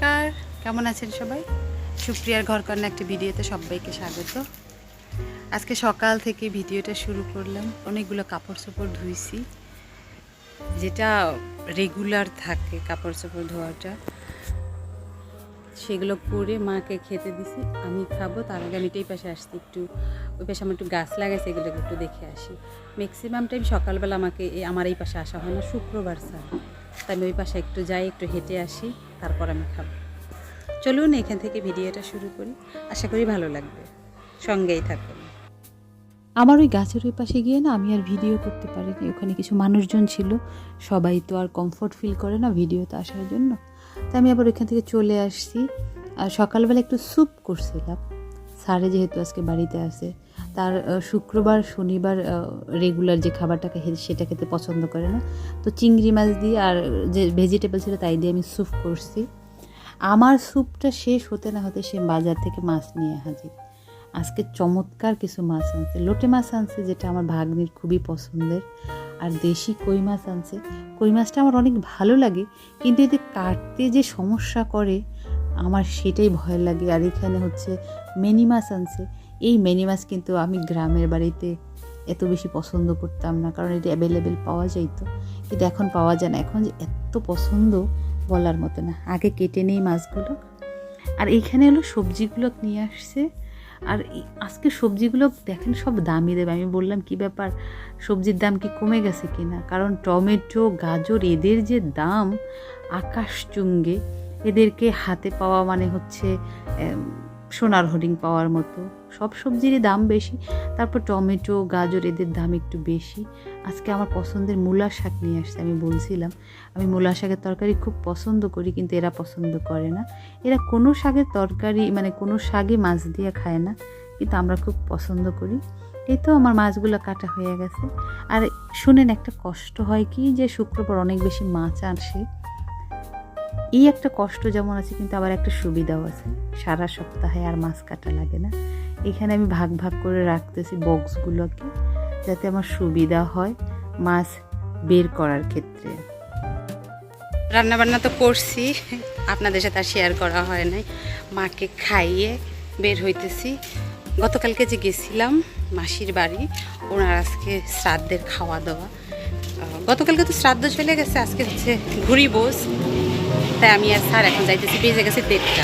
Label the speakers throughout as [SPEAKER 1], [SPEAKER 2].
[SPEAKER 1] নমস্কার। কেমন আছেন সবাই? সুপ্রিয়ার ঘর কন্যা একটা ভিডিওতে সবাইকে স্বাগত। আজকে সকাল থেকে ভিডিওটা শুরু করলাম। অনেকগুলো কাপড় চোপড় ধুইছি। যেটা রেগুলার থাকে কাপড় চোপড় ধোয়াটা। সেগুলো করে মাকে খেতে দিছি। আমি খাব, তার আগে আমি এটাই পাশে আসছি একটু। ওই পাশে আমার একটু গাছ লাগাইছে, এগুলোকে একটু দেখে আসি। ম্যাক্সিমাম টাইম সকালবেলা আমাকে আমার এই পাশে আসা হয় না, শুক্রবার স্যার। তাই আমি ওই পাশে একটু যাই, একটু হেঁটে আসি। তারপর আমি খাব। চলুন এখান থেকে ভিডিওটা শুরু করি। আশা করি ভালো লাগবে। সঙ্গেই থাকুন।
[SPEAKER 2] আমার ওই গাছের ওই পাশে গিয়ে না আমি আর ভিডিও করতে পারিনি। ওখানে কিছু মানুষজন ছিল। সবাই তো আর কমফোর্ট ফিল করে না ভিডিওতে আসার জন্য। তাই আমি আবার ওইখান থেকে চলে আসছি। আর সকালবেলা একটু স্যুপ করছিলাম। স্যারে যেহেতু আজকে বাড়িতে আছে তার শুক্রবার, শনিবার রেগুলার যে খাবারটা খেয়ে সেটা খেতে পছন্দ করে না। তো চিংড়ি মাছ দিয়ে আর যে ভেজিটেবল ছিল তাই দিয়ে আমি স্যুপ করছি। আমার স্যুপটা শেষ হতে না হতে সে বাজার থেকে মাছ নিয়ে হাজির। আজকে চমৎকার কিছু মাছ আনছে। লোটে মাছ আনছে যেটা আমার ভাগ্নির খুবই পছন্দের। আর দেশি কই মাছ আনছে। কই মাছটা আমার অনেক ভালো লাগে, কিন্তু এতে কাটতে যে সমস্যা করে, আমার সেটাই ভয় লাগে। আর এখানে হচ্ছে মেনি মাছ আনছে। এই মেনি মাছ কিন্তু আমি গ্রামের বাড়িতে এত বেশি পছন্দ করতাম না, কারণ এটা অ্যাভেলেবেল পাওয়া যাইতো। কিন্তু এখন পাওয়া যায় না। এখন যে এত পছন্দ বলার মতো না। আগে কেটে নেই মাছগুলো। আর এইখানে হলো সবজিগুলো নিয়ে আসছে। আর আজকে সবজিগুলো দেখেন সব দামি দেবে আমি বললাম, কি ব্যাপার? সবজির দাম কি কমে গেছে কিনা? কারণ টমেটো, গাজর এদের যে দাম আকাশ চুঙ্গে এদেরকে হাতে পাওয়া মানে হচ্ছে সোনার হরিং পাওয়ার মতো। সব সবজিরই দাম বেশি, তারপর টমেটো, গাজর এদের দাম একটু বেশি। আজকে আমার পছন্দের মূলা শাক নিয়ে আসছে, আমি বলছিলাম। আমি মূলা শাকের তরকারি খুব পছন্দ করি, কিন্তু এরা পছন্দ করে না। এরা কোনো শাকের তরকারি মানে কোনো শাকই মাছ দিয়ে খায় না, কিন্তু আমরা খুব পছন্দ করি। এই তো আমার মাছগুলো কাটা হয়ে গেছে। আর শুনেন, একটা কষ্ট হয় কি যে শুক্রবার অনেক বেশি মাছ আসে। এই একটা কষ্ট যেমন আছে, কিন্তু আবার একটা সুবিধাও আছে। সারা সপ্তাহে আর মাছ কাটা লাগে না। এখানে আমি ভাগ ভাগ করে রাখতেছি বক্সগুলোকে, যাতে আমার সুবিধা হয় মাছ বের করার ক্ষেত্রে।
[SPEAKER 1] রান্না বান্না তো করছি, আপনাদের সাথে আর শেয়ার করা হয় নাই। মাকে খাইয়ে বের হইতেছি। গতকালকে যে গেছিলাম মাসির বাড়ি, ওনার আজকে শ্রাদ্ধের খাওয়া দাওয়া গতকালকে তো শ্রাদ্ধ চলে গেছে, আজকে হচ্ছে ঘুরি বোস তাই আমি আর স্যার এখন যাইতেছি বেজে গেছে দেড়টা।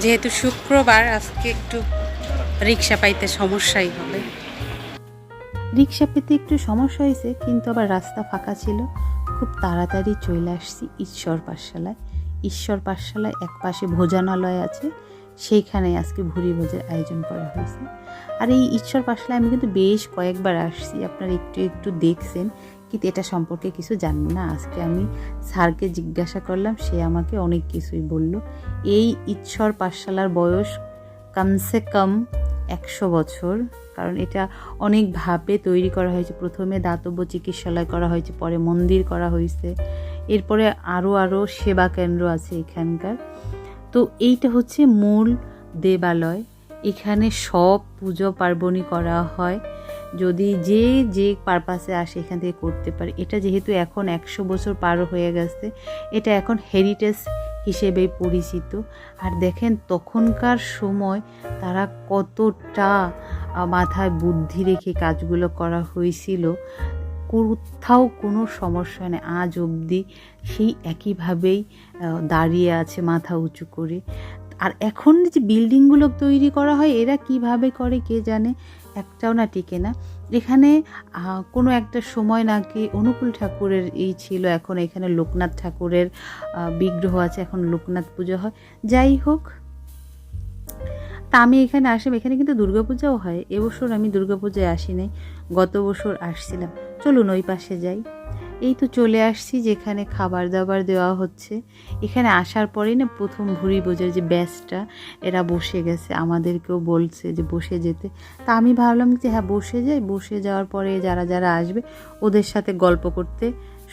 [SPEAKER 1] যেহেতু শুক্রবার, আজকে একটু রিক্সা পাইতে সমস্যাই হবে।
[SPEAKER 2] রিক্সা পেতে একটু সমস্যা হয়েছে, কিন্তু আবার রাস্তা ফাঁকা ছিল। খুব তাড়াতাড়ি চলে আসছি ঈশ্বর পাঠশালায়। ঈশ্বর পাঠশালায় এক পাশে ভোজনালয় আছে, সেইখানে আজকে ভুরি ভোজের আয়োজন করা হয়েছে। আর এই ঈশ্বর পাঠশালায় আমি কিন্তু বেশ কয়েকবার আসছি, আপনারা একটু একটু দেখছেন। কিন্তু এটা সম্পর্কে কিছু জানব না? আজকে আমি স্যারকে জিজ্ঞাসা করলাম, সে আমাকে অনেক কিছুই বলল। এই ঈশ্বর পাঠশালার বয়স কমসে কম একশো বছর, কারণ এটা অনেকভাবে তৈরি করা হয়েছে। প্রথমে দাতব্য চিকিৎসালয় করা হয়েছে, পরে মন্দির করা হয়েছে, এরপরে আরও আরও সেবা কেন্দ্র আছে এখানকার। তো এইটা হচ্ছে মূল দেবালয়। এখানে সব পুজো পার্বণই করা হয়। যদি যে যে পারপাসে আসে এখান থেকে করতে পারে, এটা যেহেতু এখন একশো বছর পার হয়ে গেছে, এটা এখন হেরিটেজ হিসেবে পরিচিত। আর দেখেন তখনকার সময় তারা কতটা মাথায় বুদ্ধি রেখে কাজগুলো করা হয়েছিল। কোথাও কোনো সমস্যা নেই, আজ অবধি সেই একইভাবেই দাঁড়িয়ে আছে মাথা উঁচু করে। আর এখন যে বিল্ডিংগুলো তৈরি করা হয়, এরা কীভাবে করে কে জানে? একটাও না টিকে না। এখানে কোনো একটা সময় নাকি অনুকূল ঠাকুরের এই ছিল, এখন এখানে লোকনাথ ঠাকুরের বিগ্রহ আছে, এখন লোকনাথ পুজো হয়। যাই হোক, তা আমি এখানে আসলাম এখানে কিন্তু দুর্গাপূজাও হয়। এবছর আমি দুর্গাপূজায় আসি নাই গত বছর আসছিলাম। চলুন ওই পাশে যাই। এই তো চলে আসছি যেখানে খাবার দাবার দেওয়া হচ্ছে। এখানে আসার পরেই না প্রথম ভুড়ি বোঝার যে ব্যাচটা, এরা বসে গেছে। আমাদেরকেও বলছে যে বসে যেতে। তা আমি ভাবলাম যে হ্যাঁ বসে যাই। বসে যাওয়ার পরে যারা যারা আসবে, ওদের সাথে গল্প করতে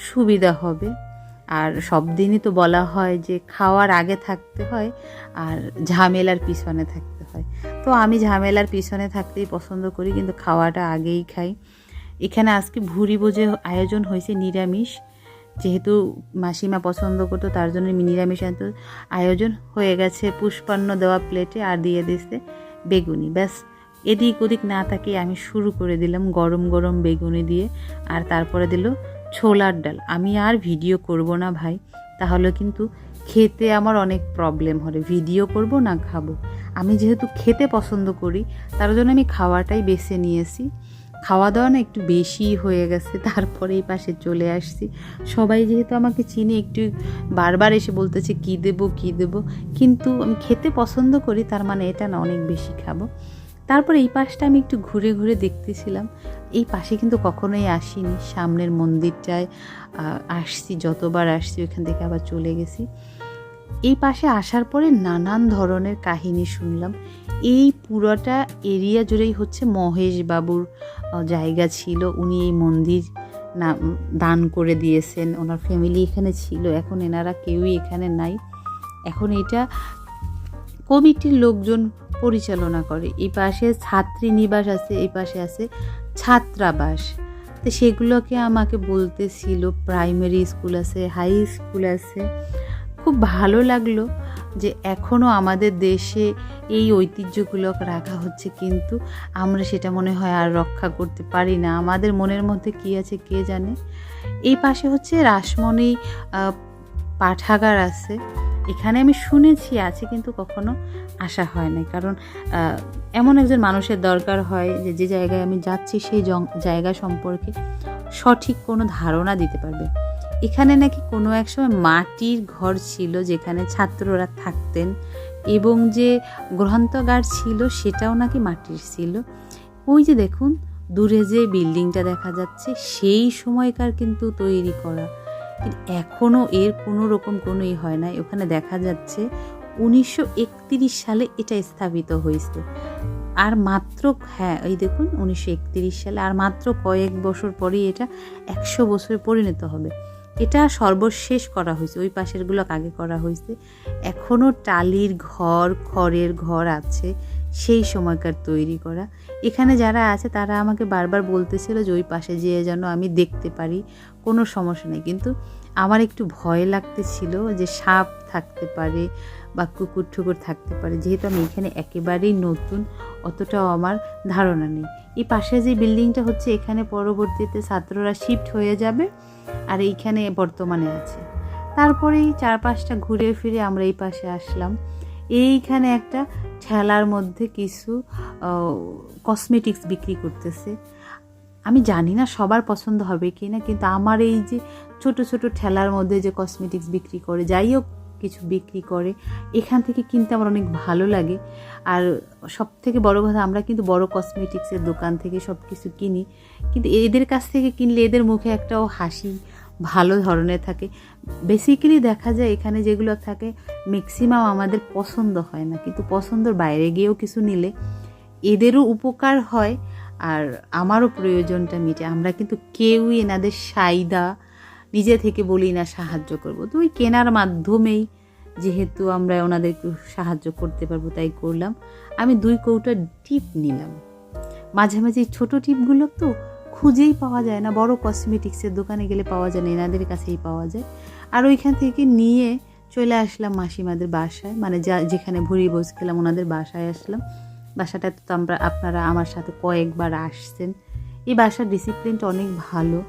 [SPEAKER 2] সুবিধা হবে। আর সব দিনই তো বলা হয় যে খাওয়ার আগে থাকতে হয় আর ঝামেলার পিছনে থাকতে হয়। তো আমি ঝামেলার পিছনে থাকতেই পছন্দ করি, কিন্তু খাওয়াটা আগেই খাই। এখানে আজকে ভুরি ভোজে আয়োজন হয়েছে নিরামিষ। যেহেতু মাসিমা পছন্দ করতো, তার জন্য নিরামিষ আয়োজন হয়ে গেছে। পুষ্পান্ন দেওয়া প্লেটে আর দিয়ে দিচ্ছে বেগুনি। ব্যাস, এদিক ওদিক না তাকিয়ে আমি শুরু করে দিলাম গরম গরম বেগুনি দিয়ে। আর তারপরে দিল ছোলার ডাল। আমি আর ভিডিও করব না ভাই, তাহলে কিন্তু খেতে আমার অনেক প্রবলেম হবে। ভিডিও করব না, খাব। আমি যেহেতু খেতে পছন্দ করি, তার জন্য আমি খাওয়াটাই বেছে নিয়েছি। খাওয়া দাওয়া না একটু বেশি হয়ে গেছে তারপরে এই পাশে চলে আসছি। সবাই যেহেতু আমাকে চিনি, একটু বারবার এসে বলতেছে, কী দেবো কী দেবো? কিন্তু আমি খেতে পছন্দ করি, তার মানে এটা না অনেক বেশি খাব। তারপর এই পাশটা আমি একটু ঘুরে ঘুরে দেখতেছিলাম। এই পাশে কিন্তু কখনোই আসিনি। সামনের মন্দিরটায় আসছি, যতবার আসছি, ওইখান থেকে আবার চলে গেছি। এই পাশে আসার পরে নানান ধরনের কাহিনী শুনলাম। এই পুরোটা এরিয়া জুড়েই হচ্ছে মহেশ বাবুর জায়গা ছিল। উনি এই মন্দির না, দান করে দিয়েছেন। ওনার ফ্যামিলি এখানে ছিল। এখন এনারা কেউই এখানে নাই। এখন এটা কমিটির লোকজন পরিচালনা করে। এই পাশে ছাত্রী নিবাস আছে, এই পাশে আছে ছাত্রাবাস। তো সেগুলোকে আমাকে বলতেছিল প্রাইমারি স্কুল আছে হাই স্কুল আছে। খুব ভালো লাগল যে এখনও আমাদের দেশে এই ঐতিহ্যগুলো রাখা হচ্ছে, কিন্তু আমরা সেটা মনে হয় আর রক্ষা করতে পারি না। আমাদের মনের মধ্যে কী আছে কে জানে? এই পাশে হচ্ছে রাসমণি পাঠাগার আছে। এখানে আমি শুনেছি আছে, কিন্তু কখনো আসা হয় না কারণ এমন একজন মানুষের দরকার হয় যে যে জায়গায় আমি যাচ্ছি, সেই জায়গা সম্পর্কে সঠিক কোনো ধারণা দিতে পারবে। এখানে নাকি কোনো এক সময় মাটির ঘর ছিল যেখানে ছাত্ররা থাকতেন এবং যে গ্রন্থাগার ছিল সেটাও নাকি মাটির ছিল। ওই যে দেখুন, দূরে যে বিল্ডিংটা দেখা যাচ্ছে, সেই সময়কার কিন্তু তৈরি করা। এখনও এর কোনো রকম কোনো ই হয় না ওখানে দেখা যাচ্ছে উনিশশো একত্রিশ সালে এটা স্থাপিত হয়েছে। আর মাত্র হ্যাঁ এই দেখুন, উনিশশো একত্রিশ সালে, আর মাত্র কয়েক বছর পরেই এটা একশো বছরে পরিণত হবে। এটা সর্বশেষ করা হয়েছে, ওই পাশেরগুলো আগে করা হয়েছে। এখনও টালির ঘর, খড়ের ঘর আছে, সেই সময়কার তৈরি করা। এখানে যারা আছে, তারা আমাকে বারবার বলতেছিল যে ওই পাশে যেয়ে যেন আমি দেখতে পারি, কোনো সমস্যা নেই। কিন্তু আমার একটু ভয় লাগতেছিল যে সাপ থাকতে পারে বা কুকুর ঠুকুর থাকতে পারে। যেহেতু আমি এখানে একেবারেই নতুন, অতটাও আমার ধারণা নেই। এই পাশে যে বিল্ডিংটা হচ্ছে, এখানে পরবর্তীতে ছাত্ররা শিফট হয়ে যাবে আর এইখানে বর্তমানে আছে। তারপরেই চার পাঁচটা ঘুরে ফিরে আমরা এই পাশে আসলাম। এইখানে একটা ঠেলার মধ্যে কিছু কসমেটিক্স বিক্রি করতেছে। আমি জানি না সবার পছন্দ হবে কি না কিন্তু আমার এই যে ছোট ছোট ঠেলার মধ্যে যে কসমেটিক্স বিক্রি করে, যাই হোক কিছু বিক্রি করে, এখান থেকে কিনতে আমার অনেক ভালো লাগে। আর সব থেকে বড় কথা, আমরা কিন্তু বড় কসমেটিক্সের দোকান থেকে সব কিছু কিনি। কিন্তু এদের কাছ থেকে কিনলে এদের মুখে একটাও হাসি ভালো ধরনের থাকে। বেসিক্যালি দেখা যায় এখানে যেগুলো থাকে ম্যাক্সিমাম আমাদের পছন্দ হয় না। কিন্তু পছন্দর বাইরে গিয়েও কিছু নিলে এদেরও উপকার হয়, আর আমারও প্রয়োজনটা মিটে। আমরা কিন্তু কেউই এনাদের সাইদা নিজে থেকে বলি না সাহায্য করব। তো ওই কেনার মাধ্যমেই যেহেতু আমরা ওনাদের একটু সাহায্য করতে পারব, তাই করলাম। আমি দুই কৌটা টিপ নিলাম। মাঝে মাঝে ছোটো টিপগুলো তো খুঁজেই পাওয়া যায় না, বড় কসমেটিক্সের দোকানে গেলে পাওয়া যায় না, এনাদের কাছেই পাওয়া যায়। আর ওইখান থেকে নিয়ে চলে আসলাম মাসিমাদের বাসায় মানে যা যেখানে ভুড়ি খেলাম ওনাদের বাসায় আসলাম। বাসাটাতে তো আমরা, আপনারা আমার সাথে কয়েকবার আসছেন। এই বাসার ডিসিপ্লিনটা অনেক ভালো।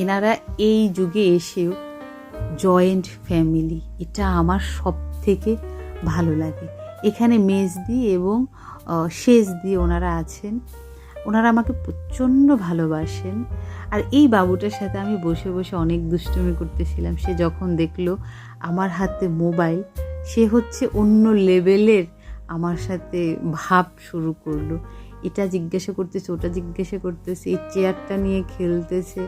[SPEAKER 2] এনারা এই যুগে এসেও জয়েন্ট ফ্যামিলি, এটা আমার সব থেকে ভালো লাগে। এখানে মেজদি এবং শেষ দিয়ে ওনারা আছেন, ওনারা আমাকে প্রচণ্ড ভালোবাসেন। আর এই বাবুটার সাথে আমি বসে বসে অনেক দুষ্টুমি করতেছিলাম। সে যখন দেখল আমার হাতে মোবাইল, সে হচ্ছে অন্য লেভেলের আমার সাথে ভাব শুরু করল। এটা জিজ্ঞাসা করতেছে, ওটা জিজ্ঞাসা করতেছে, এই চেয়ারটা নিয়ে খেলতেছে।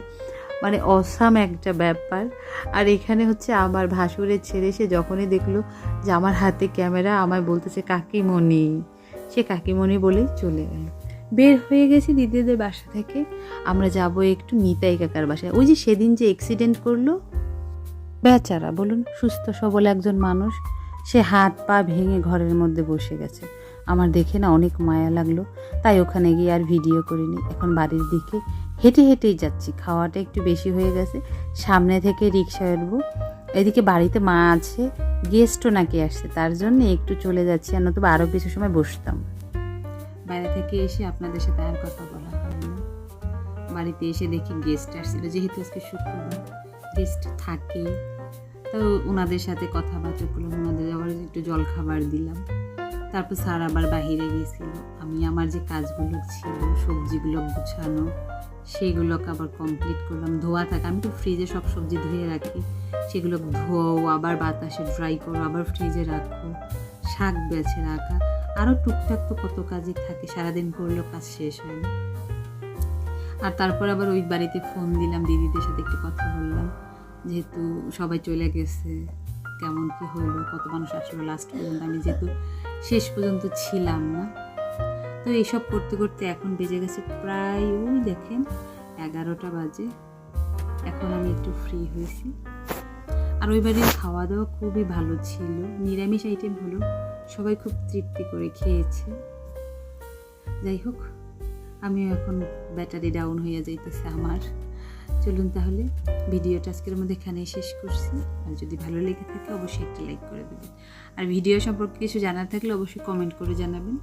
[SPEAKER 2] মানে অসাম একটা ব্যাপার। আর এখানে হচ্ছে আমার ভাসুরের ছেলে, সে যখনই দেখল যে আমার হাতে ক্যামেরা, আমায় বলতেছে, কাকিমণি। সে কাকিমণি বলেই চলে গেল। বের হয়ে গেছি দিদিদের বাসা থেকে। আমরা যাব একটু নিতাই কাকার বাসায়। ওই যে সেদিন যে অ্যাক্সিডেন্ট করল, বেচারা, বলুন, সুস্থ সবল একজন মানুষ, সে হাত পা ভেঙে ঘরের মধ্যে বসে গেছে। আমার দেখে না অনেক মায়া লাগল। তাই ওখানে গিয়ে আর ভিডিও করিনি। এখন বাড়ির দিকে হেঁটে হেঁটেই যাচ্ছি। খাওয়াটা একটু বেশি হয়ে গেছে। সামনে থেকে রিক্সায় উঠবো। এদিকে বাড়িতে মা আছে, গেস্টও নাকি আসছে, তার জন্য একটু চলে যাচ্ছি আর নতুবা আরও কিছু সময় বসতাম। বাইরে থেকে এসে আপনাদের সাথে আর কথা বলা হয়নি বাড়িতে এসে দেখি গেস্ট আসছিল, যেহেতু আজকে শুক্রবার গেস্ট থাকে। তো ওনাদের সাথে কথাবার্তা করলাম ওনাদের আবার একটু জল খাবার দিলাম। তারপর স্যার আবার বাহিরে গিয়েছিল আমি আমার যে কাজগুলো ছিল, সবজিগুলো গুছানো সেগুলোকে আবার কমপ্লিট করলাম। ধোয়া থাকে, আমি তো ফ্রিজে সব সবজি ধুয়ে রাখি। সেগুলো ধোয়াও আবার বাতাসে ড্রাই করো, আবার ফ্রিজে রাখো। শাক বেছে রাখা। আরও টুকটাক তো কত কাজই থাকে, সারাদিন করলেও কাজ শেষ হয় না। আর তারপর আবার ওই বাড়িতে ফোন দিলাম, দিদিদের সাথে একটু কথা বললাম। যেহেতু সবাই চলে গেছে, কেমন কি হলো, কত মানুষ আসলো লাস্ট পর্যন্ত, আমি যেহেতু শেষ পর্যন্ত ছিলাম না। তো এইসব করতে করতে এখন বেজে গেছে প্রায়, ওই দেখেন, এগারোটা বাজে। এখন আমি একটু ফ্রি হয়েছি। আর ওই বাড়ির খাওয়া দাওয়া খুবই ভালো ছিল। নিরামিষ আইটেম হলো, সবাই খুব তৃপ্তি করে খেয়েছে। যাই হোক, আমিও এখন ব্যাটারি ডাউন হয়ে যাইতেছে আমার। চলুন তাহলে, ভিডিওটা আজকের মধ্যে এখানেই শেষ করছি। আর যদি ভালো লেগে থাকে, অবশ্যই একটা লাইক করে দেবেন। আর ভিডিও সম্পর্কে কিছু জানার থাকলে অবশ্যই কমেন্ট করে জানাবেন।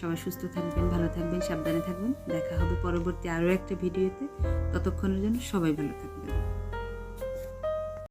[SPEAKER 2] সবাই সুস্থ থাকবেন, ভালো থাকবেন, সাবধানে থাকবেন। দেখা হবে পরবর্তী আরও একটা ভিডিওতে। ততক্ষণের জন্য সবাই ভালো থাকবেন।